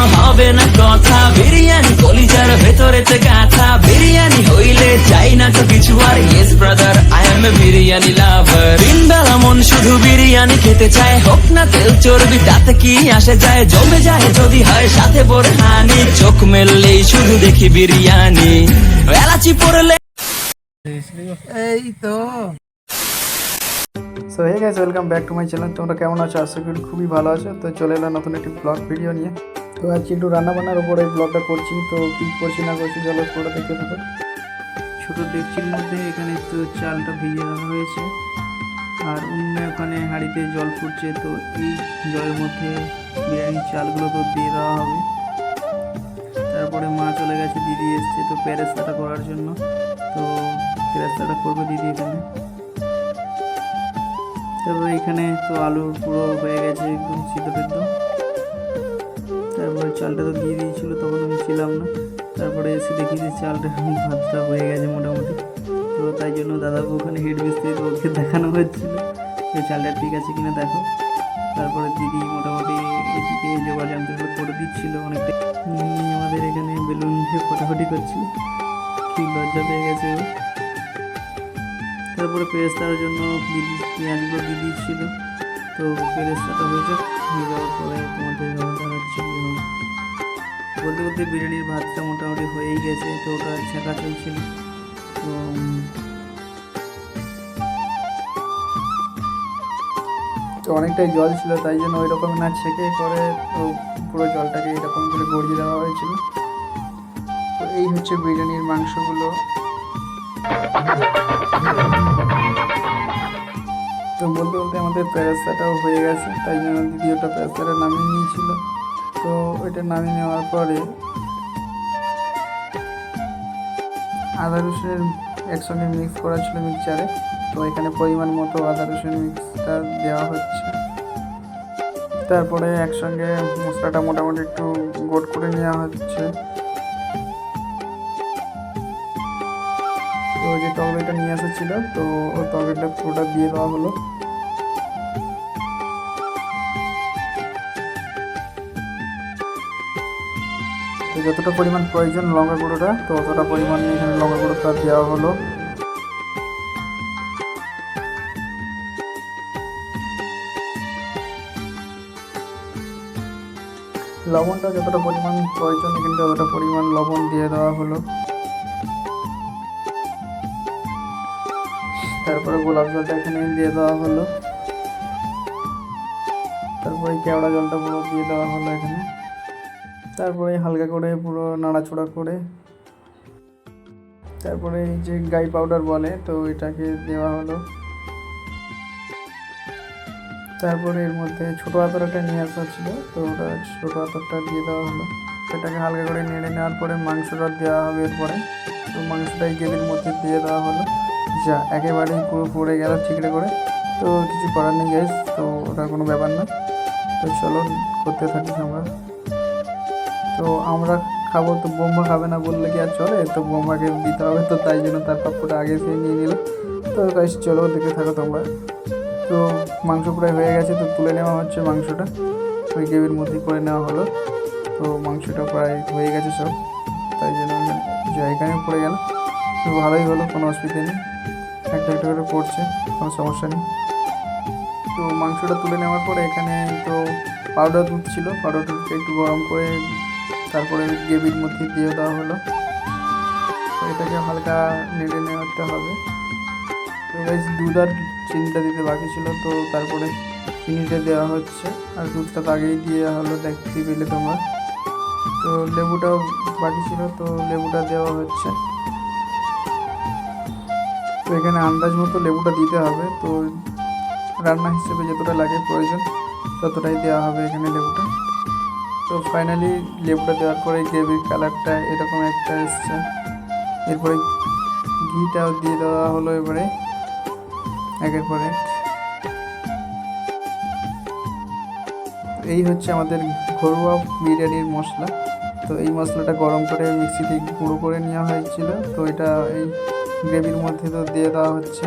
কোনো হবে না কথা। বিরিয়ানি কলিজার ভেতরেতে গাথা। বিরিয়ানি হইলে চাই না তো কিছু আর। Yes brother I am a biryani lover দিনবেলা মন শুধু বিরিয়ানি খেতে চায়। হোক না তেল চর্বি তাতে কি আসে যায়? জমে যায় যদি হয় সাথে বোরহানি। চোখ মেললেই শুধু দেখি বিরিয়ানি। এলাচি পড়লে এই তো। So hey guys welcome back to my channel তোমরা কেমন আছো? আশা করি খুবই ভালো আছো। তো চলে এলাম নতুন একটি ব্লগ ভিডিও নিয়ে। তো আজকে একটু রান্নাবান্নার উপরে ব্লগটা করছি, তো কী করছি না করছি চলো পুরোটা দেখতে থাকো। ছোটো ডেকচির মধ্যে এখানে তো চালটা ভিজিয়ে রাখা হয়েছে। আর অন্য ওখানে হাঁড়িতে জল ফুটছে, তো এই জলের মধ্যে বিরিয়ানির চালগুলো তো দিয়ে দেওয়া হবে। তারপরে মা চলে গেছে, দিদি এসছে, তো প্যারেস্তাটা করার জন্য। তো প্যারেস্তাটা করবে দিদি এখানে। তারপরে এখানে তো আলু পুরো হয়ে গেছে একদম সিদ্ধ তারপরে চালটা তো দিয়ে দিয়েছিল, তখন আমি ছিলাম না। তারপরে এসে দেখি যে চালটা ভাতটা হয়ে গেছে মোটামুটি। তো তাই জন্য দাদাকে ওখানে হেড মিস্ত্রি তো ওকে দেখানো হচ্ছিল যে চালটা ঠিক আছে কিনা দেখো। তারপরে দিদি মোটামুটি এদিকে জোগাড় জানতে করে দিচ্ছিল অনেকটা আমাদের এখানে বেলুন দিয়ে ফটাফটি করছিল। কি লজ্জা পেয়ে গেছে তারপরে পেরেস্তার জন্য দিদি পেঁয়াজগুলো দিয়ে দিচ্ছিল। তো পেরেস্তাটা হয়ে যাক। হয়ে যাওয়ার পরে তোমাদের জানাচ্ছি বলতে বলতে বিরিয়ানির ভাতটা মোটামুটি হয়েই গেছে, তো ওটা ছেঁকা চলছিল তো তো অনেকটাই জল ছিল, তাই জন্য ওই রকম না ছেঁকে করে তো পুরো জলটাকে এরকম করে গড়িয়ে দেওয়া হয়েছিল। তো এই হচ্ছে বিরিয়ানির মাংসগুলো। তো বলতে বলতে আমাদের প্যারাস্তাটাও হয়ে গেছে, তাই জন্য দিদি ওটা প্যারাস্তাটা নামিয়ে নিয়েছিল। তো ওইটা নামিয়ে নেওয়ার পরে আদা রসুনের একসঙ্গে মিক্স করা ছিল মিক্সচারে তো এখানে পরিমাণ মতো আদা রসুন মিক্সটা দেওয়া হচ্ছে। তারপরে একসঙ্গে মশলাটা মোটামুটি একটু গোট করে নেওয়া হচ্ছে। তো যে তরকারিটা নিয়ে এসেছিল, তো ওই তরকারিটা পুরোটা দিয়ে দেওয়া হলো। যতটা পরিমাণ প্রয়োজন লঙ্কা গুঁড়োটা তো অতটা পরিমাণ এখানে লঙ্কা গুঁড়োটা দেওয়া হলো। লবণটা যতটা পরিমাণ প্রয়োজন কিন্তু ততটা পরিমাণ লবণ দিয়ে দেওয়া হলো। তারপরে গোলাপ জলটা এখানে দিয়ে দেওয়া হলো। তারপরে কেওড়া জলটা পুরো দিয়ে দেওয়া হলো এখানে। তারপরে হালকা করে পুরো নাড়াচড়া করে, তারপরে এই যে গাই পাউডার বলে, তো এটাকে দেওয়া হলো। তারপরে এর মধ্যে ছোটো আতরটা নিয়ে আসা ছিল, তো ওটা ছোটো আতরটা দিয়ে দেওয়া হলো। সেটাকে হালকা করে নেড়ে নেওয়ার পরে মাংসটা দেওয়া হবে এরপরে। তো মাংসটা এই গ্রেভির মধ্যে দিয়ে দেওয়া হলো। যা একেবারেই পুরো পড়ে গেল ঠিকরে করে। তো কিছু করার নেই গ্যাস তো ওটা কোনো ব্যাপার না। তো চলো, করতে থাকি আমরা। তো আমরা খাব, তো বোম্বা খাবে না বললে কি আর চলে? তো বোম্বাকে দিতে হবে তো, তাই জন্য তার পাপ্পুটা আগে থেকে নিয়ে নিল। তো গাইস, চলো দেখে থাকো তোমরা। তো মাংস প্রায় হয়ে গেছে, তো তুলে নেওয়া হচ্ছে মাংসটা। ওই গ্রেভির মধ্যে করে নেওয়া হলো। তো মাংসটা প্রায় হয়ে গেছে সব। তাই জন্য যা এখানে পড়ে গেল তো ভালোই হলো, কোনো অসুবিধা নেই। একটা একটা করে পড়ছে, কোনো সমস্যা নেই। তো মাংসটা তুলে নেওয়ার পরে এখানে তো পাউডার দুধ ছিল। পাউডার দুধটা একটু গরম করে তারপরে গ্রেভির মধ্যে দিয়ে দেওয়া হলো। এটাকে হালকা নেড়ে নেওয়াতে হবে। তো দুধ আর চিনিটা দিতে বাকি ছিল, তো তারপরে চিনিটা দেওয়া হচ্ছে। আর দুধটা তো আগেই দিয়ে হলো, দেখতে পেলে তোমার। তো লেবুটাও বাকি ছিল, তো লেবুটা দেওয়া হচ্ছে। তো এখানে আন্দাজ মতো লেবুটা দিতে হবে, তো রান্না হিসেবে যতটা লাগে প্রয়োজন, ততটাই দেওয়া হবে এখানে লেবুটা। তো ফাইনালি লেবুটা দেওয়ার পরে গ্রেভির কালারটা এরকম একটা এসছে। এরপরে ঘিটাও দিয়ে দেওয়া হলো এবারে, একের পরে এই হচ্ছে আমাদের ঘরোয়া বিরিয়ানির মশলা। তো এই মশলাটা গরম করে মিক্সিতে গুঁড়ো করে নেওয়া হয়েছিল। তো এটা এই গ্রেভির মধ্যে তো দিয়ে দেওয়া হচ্ছে।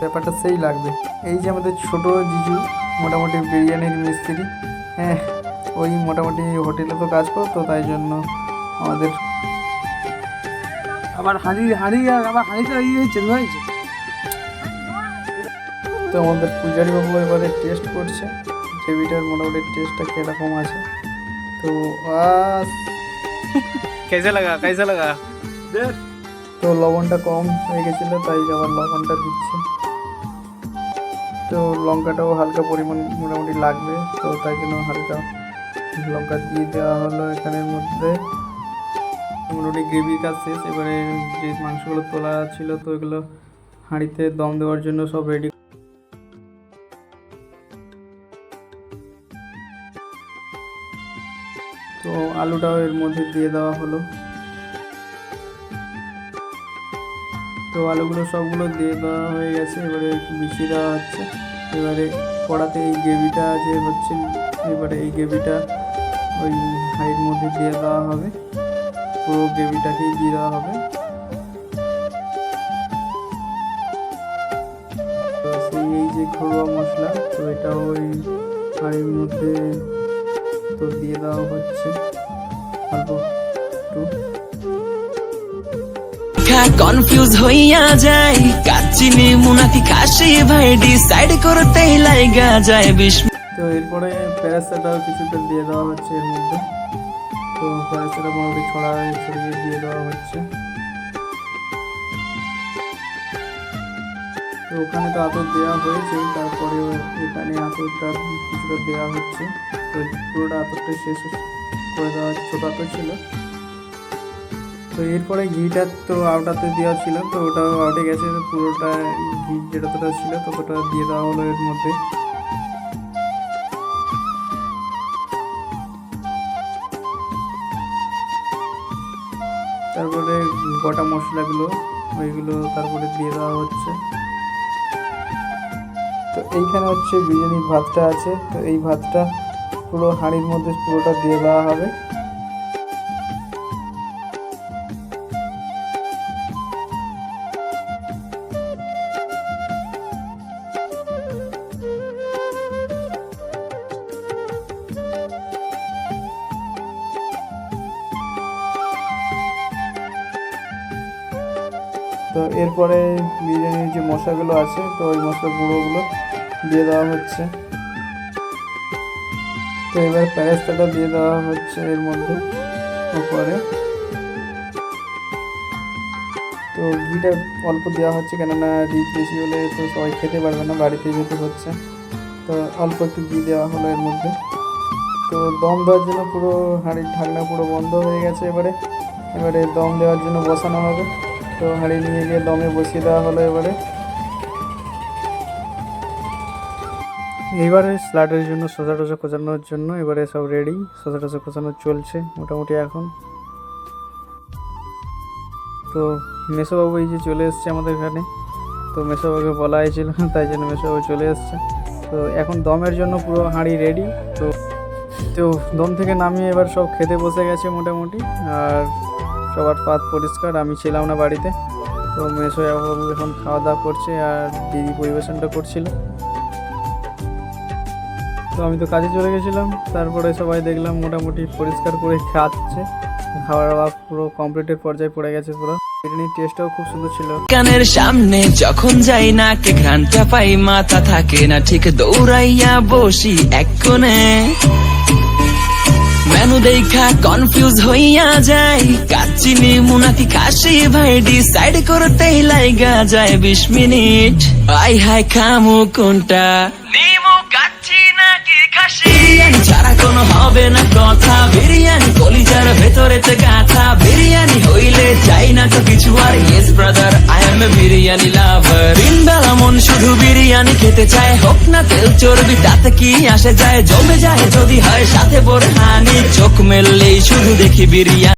ব্যাপারটা সেই লাগবে। এই যে আমাদের ছোট জিজু, মোটামুটি বিরিয়ানির মিস্ত্রি হ্যাঁ, ওই মোটামুটি হোটেলে তো কাজ করতো তাই জন্য আমাদের আবার হাঁড়ি হাঁড়ি আর আবার হাঁড়িটা ইয়ে চেঞ্জ হয়েছে। তো আমাদের পূজারি বাবু এবারে টেস্ট করছে গ্রেভিটার মোটামুটি টেস্টটা কীরকম আছে। তো কেসে লাগা কেসে লাগা। তো লবণটা কম হয়ে গেছিল তাই আবার লবণটা দিচ্ছে। তো লঙ্কাটাও হালকা পরিমাণ মোটামুটি লাগবে, তো তাই জন্য হালকা লঙ্কা দিয়ে দেওয়া হলো এখানের মধ্যে। মোটামুটি গ্রেভির কাজ শেষ, এবারে যে মাংসগুলো তোলা ছিল তো এগুলো হাঁড়িতে দম দেওয়ার জন্য সব রেডি তো আলুটাও এর মধ্যে দিয়ে দেওয়া হলো। তো আলুগুলো সবগুলো দিয়ে দেওয়া হয়ে গেছে, এবারে মিশিয়ে দেওয়া হচ্ছে। এবারে কড়াতে এই গ্রেভিটা যে হচ্ছে, এবারে এই গ্রেভিটা ওই হাঁড়ির মধ্যে দিয়ে দেওয়া হবে। পুরো গ্রেভিটাকেই দিয়ে দেওয়া হবে। তো সেই এই যে ঘরোয়া মশলা, তো এটা ওই হাঁড়ির মধ্যে তো দিয়ে দেওয়া হচ্ছে। অল্প একটু কনফিউজ হইয়া যায়। কাচিনি মুনাতি কাশি ভাই ডিসাইড করতেই লাইগা যায় বিস্ম তো এরপরে প্যারাসিটাও কিছুটা দিয়ে দেওয়া হচ্ছে এর মধ্যে। তো প্যারাসিটা মোটামুটি ছড়ায় ছড়িয়ে দিয়ে দেওয়া হচ্ছে। তো ওখানে তো আতর দেওয়া হয়েছে তারপরে এখানে আতরটা কিছুটা দেওয়া হচ্ছে। তো পুরোটা আতরটা শেষ করে দেওয়া ছোটো আতর ছিল। তো এরপরে ঘিটা তো আউটাতে দেওয়া ছিল, তো ওটাও আউটে গেছে পুরোটা ঘি যেটা তোটা ছিল ততটা দিয়ে দেওয়া হলো এর মধ্যে। তারপরে গোটা মশলাগুলো, ওইগুলো তারপরে দিয়ে দেওয়া হচ্ছে। তো এইখানে হচ্ছে বিরিয়ানির ভাতটা আছে, তো এই ভাতটা পুরো হাঁড়ির মধ্যে পুরোটা দিয়ে দেওয়া হবে। তো এরপরে বিরিয়ানির যে মশলাগুলো আছে, তো ওই মশলা গুঁড়োগুলো দিয়ে দেওয়া হচ্ছে। তো এবার প্যারেস্তাটা দিয়ে দেওয়া হচ্ছে এর মধ্যে উপরে। তো ঘিটা অল্প দেওয়া হচ্ছে কেননা রিচ বেশি হলে তো সবাই খেতে পারবে না, বাড়িতে যেতে হচ্ছে। তো অল্প একটু ঘি দেওয়া হলো এর মধ্যে। তো দম দেওয়ার জন্য পুরো হাঁড়ির ঢাকনা পুরো বন্ধ হয়ে গেছে এবারে। এবারে দম দেওয়ার জন্য বসানো হবে। তো হাঁড়ি নিয়ে গিয়ে দমে বসিয়ে দেওয়া হলো এবারে। এইবারে স্লাডের জন্য শসা টসা কোচানোর জন্য এবারে সব রেডি শসা টসা কোচানো চলছে মোটামুটি এখন। তো মেসোবাবু এই যে চলে এসছে আমাদের এখানে। তো মেসোবাবুকে বলা হয়েছিল, তাই জন্য মেসোবাবু চলে এসছে। তো এখন দমের জন্য পুরো হাঁড়ি রেডি তো তো দম থেকে নামিয়ে এবার সব খেতে বসে গেছে মোটামুটি। আর সবার পাত পরিষ্কার, আমি ছিলাম না বাড়িতে। তো মেসো বাবু এখন খাওয়া দাওয়া করছে আর দিদি পরিবেশনটা করছিল। তো আমি তো কাজে চলে গেছিলাম, তারপরে সবাই দেখলাম মোটামুটি পরিষ্কার করে খাচ্ছে। খাওয়া দাওয়া পুরো কমপ্লিটের পর্যায়ে পড়ে গেছে পুরো। বিরিয়ানির টেস্টটাও খুব সুন্দর ছিল। কানের সামনে যখন যাই না, কে ঘ্রাণটা পাই, মাথা থাকে না, ঠিক দৌড়াইয়া বসি এক কোণে। মেনু দেখা কনফিউজ হইয়া যায়। কাচিনি মুনাতি খাসি ভাই ডিসাইড করতেই লাইগা যায় বিশ মিনিট। আই হাই খামু কোনটা? নিমু কাচ্ছি নাকি খাসি? বিরিয়ানি ছাড়া কোনো হবে না কথা। বিরিয়ানি কলিজার ভেতরেতে গাথা। বিরিয়ানি হইলে চাই না তো কিছু আর। Yes brother I am a biryani lover মন শুধু বিরিয়ানি খেতে চায়। হোক না তেল চর্বি, তাতে কি আসে যায়? জমে যায় যদি হয় সাথে বোরহানি। চোখ মেললেই শুধু দেখি বিরিয়ানি।